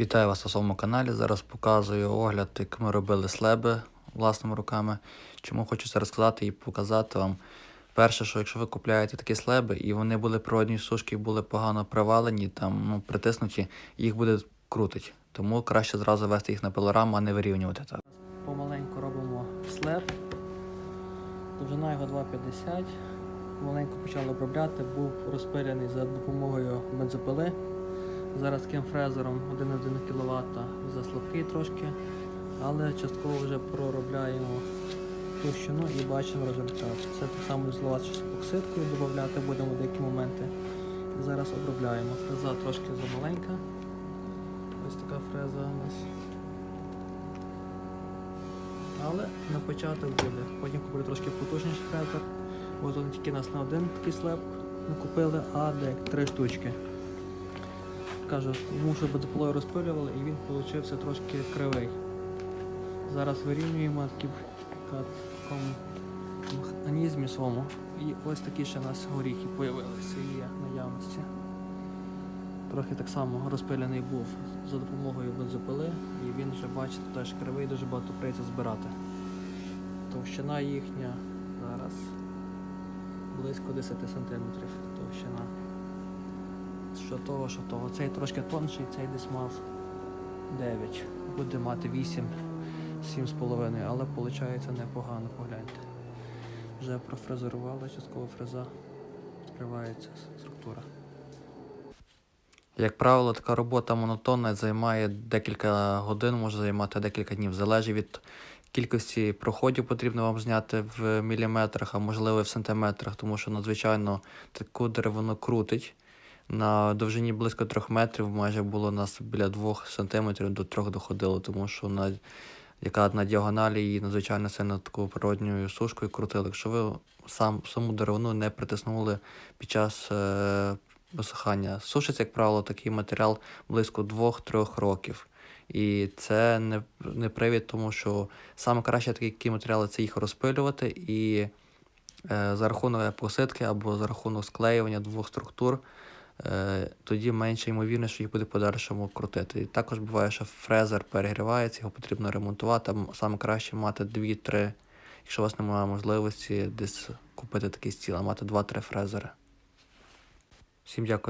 Вітаю вас на своєму каналі. Зараз показую огляд, як ми робили слеби власними руками. Чому хочу це розказати і показати вам. Перше, що якщо ви купляєте такі слеби, і вони були природні сушки, були погано привалені, там ну, притиснуті, їх буде крутить. Тому краще зразу вести їх на пилораму, а не вирівнювати так. Помаленьку робимо слеп. Довжина його 2,50. Маленько почали обробляти, був розпиляний за допомогою бензопили. Зараз таким фрезером 1,1 кВт заслабкий трошки, але частково вже проробляємо товщину і бачимо результат. Це так само зливати з оксидкою, додати будемо деякі моменти. Зараз обробляємо. Фреза трошки замаленька. Ось така фреза у нас. Але на початок буде. Потім купили трошки потужніший фрезер. Ось тут тільки нас на один такий слеп ми купили, а де три штучки. Кажу, йому щоб бензопилою розпилювали і він вийшов трошки кривий. Зараз вирівнюємо механізмі своєму. І ось такі ще у нас горіхи з'явилися є наявності. Трохи так само розпилений був за допомогою бензопили, і він вже, бачите, теж кривий, дуже багато прийдеться збирати. Товщина їхня зараз близько 10 см товщина. Що того, що того. Цей трошки тонший, цей десь мав 9. Буде мати 8, 7,5, але виходить непогано, погляньте. Вже профрезерували, частково фреза, відкривається структура. Як правило, така робота монотонна займає декілька годин, може займати декілька днів. Залежить від кількості проходів потрібно вам зняти в міліметрах, а можливо і в сантиметрах, тому що надзвичайно таку деревину крутить. На довжині близько 3 метрів майже було у нас біля 2 сантиметрів до 3 доходило, тому що на, яка на діагоналі її надзвичайно сильно такою природньою сушкою крутили. Якщо ви сам, саму деревину не притиснули під час е, висихання. Сушиться, як правило, такий матеріал близько 2-3 років. І це не, не привід, тому що саме краще такі матеріали це їх розпилювати і е, за рахунок посидки або за рахунок склеювання двох структур, тоді менше ймовірність, що їх буде подальшому крутити. І також буває, що фрезер перегрівається, його потрібно ремонтувати. Саме краще мати 2-3, якщо у вас немає можливості десь купити такий стіл, а мати 2-3 фрезери. Всім дякую.